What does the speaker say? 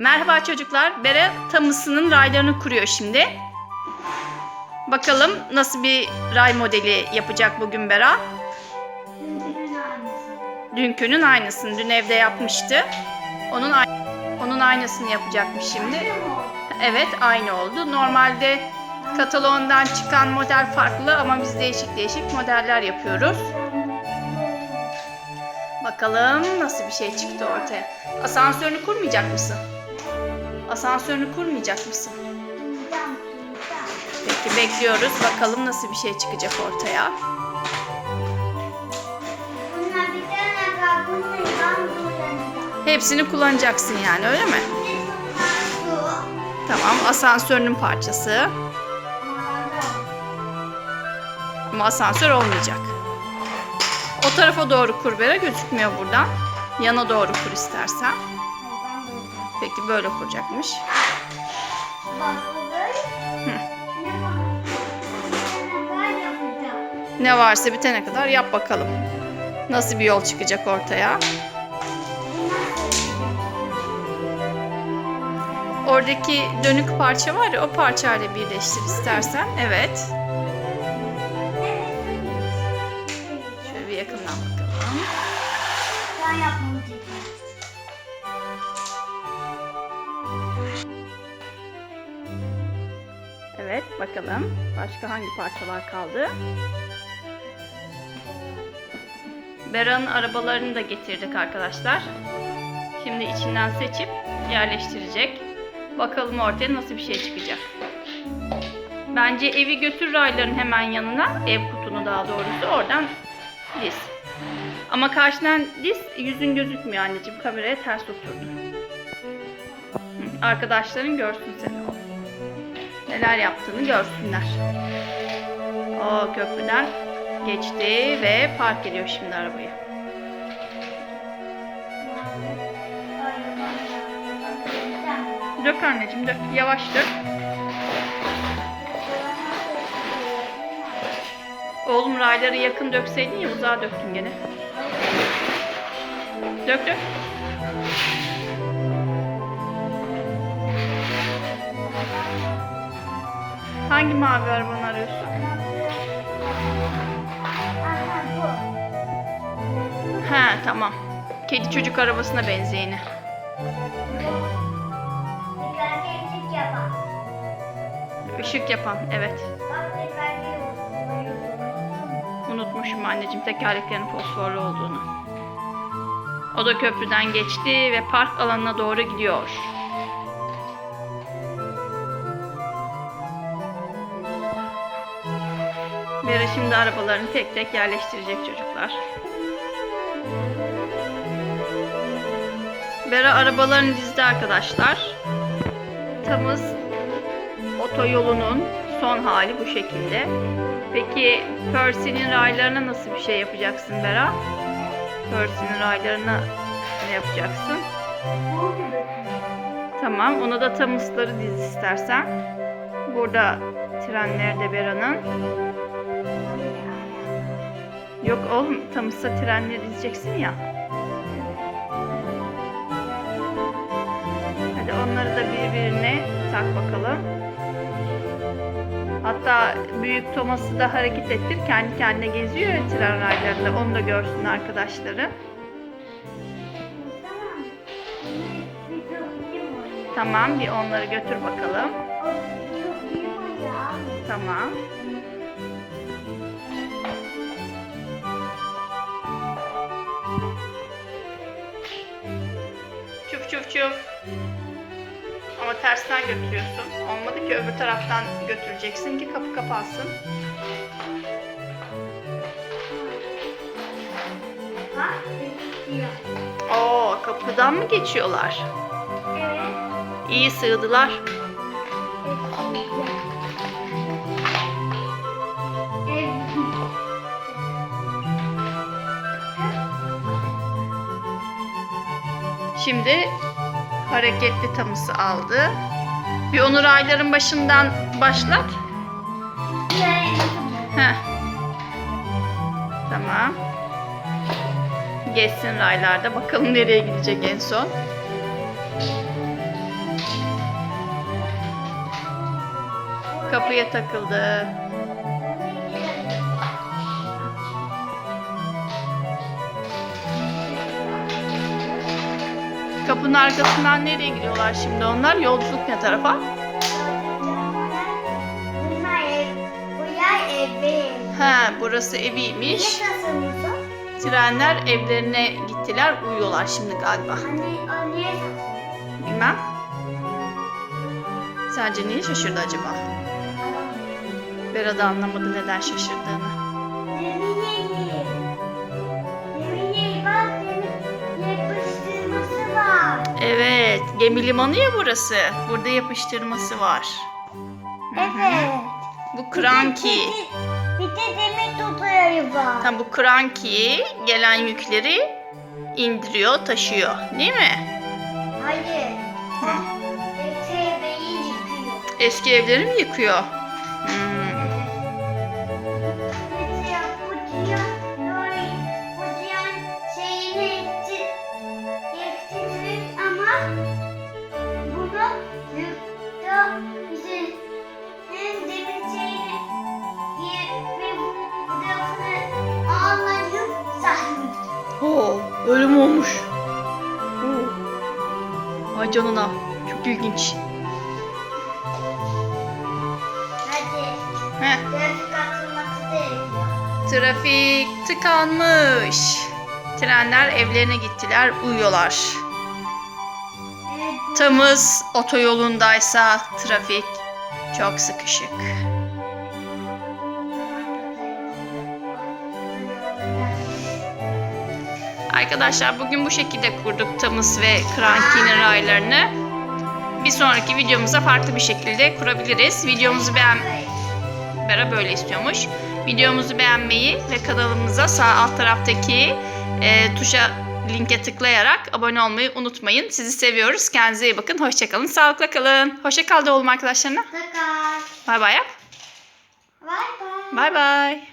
Merhaba çocuklar. Bere Tamısı'nın raylarını kuruyor şimdi. Bakalım nasıl bir ray modeli yapacak bugün Bera. Dünkünün aynısı. Dünkünün aynısını. Dün evde yapmıştı. Onun onun aynısını yapacakmış şimdi. Evet aynı oldu. Normalde katalondan çıkan model farklı ama biz değişik değişik modeller yapıyoruz. Bakalım nasıl bir şey çıktı ortaya. Asansörünü kurmayacak mısın? Asansörünü kurmayacak mısın? Peki bekliyoruz. Bakalım nasıl bir şey çıkacak ortaya. Hepsini kullanacaksın yani öyle mi? Tamam asansörünün parçası. Ama asansör olmayacak. O tarafa doğru kur Bera gözükmüyor buradan. Yana doğru kur istersen. Peki böyle kuracakmış. Ne varsa bitene kadar yap bakalım. Nasıl bir yol çıkacak ortaya? Oradaki dönük parça var ya o parçayla birleştir istersen. Evet. Şöyle bir yakından bakalım. Ben yapmam bakalım. Başka hangi parçalar kaldı? Bera'nın arabalarını da getirdik arkadaşlar. Şimdi içinden seçip yerleştirecek. Bakalım ortaya nasıl bir şey çıkacak. Bence evi götür rayların hemen yanına. Ev kutunu daha doğrusu. Oradan diz. Ama karşıdan diz yüzün gözükmüyor anneciğim. Kameraya ters oturdu. Arkadaşların görsün seni. Neler yaptığını görsünler. O köprüden geçti ve park ediyor şimdi arabayı. Dök anneciğim dök. Yavaş dök. Oğlum rayları yakın dökseydin ya uzağa döktün gene. Dök dök. Hangi mavi arabanı arıyorsun? Ha tamam. Kedi çocuk arabasına benzeyeni. Işık yapan evet. Unutmuşum anneciğim tekerleklerin fosforlu olduğunu. O da köprüden geçti ve park alanına doğru gidiyor. Vera şimdi arabalarını tek tek yerleştirecek çocuklar. Vera arabalarını dizdi arkadaşlar. Tamız otoyolunun son hali bu şekilde. Peki Percy'nin raylarına nasıl bir şey yapacaksın Bera? Percy'nin raylarına ne yapacaksın? Tamam, ona da Tamız'ları diz istersen. Burada trenleri de Bera'nın. Yok oğlum, Tamız'sa trenleri dizeceksin ya. Hadi onları da birbirine tak bakalım. Hatta büyük Thomas'ı da hareket ettir. Kendi kendine geziyor ya tren raylarında. Onu da görsün arkadaşları. Tamam bir onları götür bakalım. Tamam. Çuf. Ama tersten götürüyorsun. Olmadı ki öbür taraftan götüreceksin ki kapı kapansın. Oo kapıdan mı geçiyorlar? İyi sığdılar. Şimdi hareketli taması aldı. Bir Onur ayların başından başlat. Heh. Tamam. Geçsin raylarda. Bakalım nereye gidecek en son. Kapıya takıldı. Kapının arkasından nereye gidiyorlar şimdi onlar? Yolculuk ne tarafa? Bunlar ev, bu yer evi. Ha, burası eviymiş. Trenler evlerine gittiler, uyuyorlar şimdi galiba. Anne, niye taşınıyorsun? Bilmem. Sence niye şaşırdı acaba? Bera da anlamadı neden şaşırdığını. Emine'yi. Emine'yi gemi limanı ya burası. Burada yapıştırması var. Evet. Bu kranki. Bir de, demir tutuyor var. Tam bu kranki gelen yükleri indiriyor, taşıyor. Değil mi? Hayır. Hı. Eteği yıkıyor. Eski evleri mi yıkıyor? Vay canına. Çok ilginç. Hadi Heh, trafik atılması trafik tıkanmış. Trenler evlerine gittiler, uyuyorlar. Evet, Tımız otoyolundaysa trafik çok sıkışık. Arkadaşlar bugün bu şekilde kurduk Tımız ve Cranky'nin raylarını. Bir sonraki videomuza farklı bir şekilde kurabiliriz. Videomuzu beğen... Bera böyle istiyormuş. Videomuzu beğenmeyi ve kanalımıza sağ alt taraftaki e, tuşa linke tıklayarak abone olmayı unutmayın. Sizi seviyoruz. Kendinize iyi bakın. Hoşçakalın. Sağlıkla kalın. Hoşça kal de oğlum arkadaşlarına. Sakar. Bay bay yap. Bye bye. Bay bay.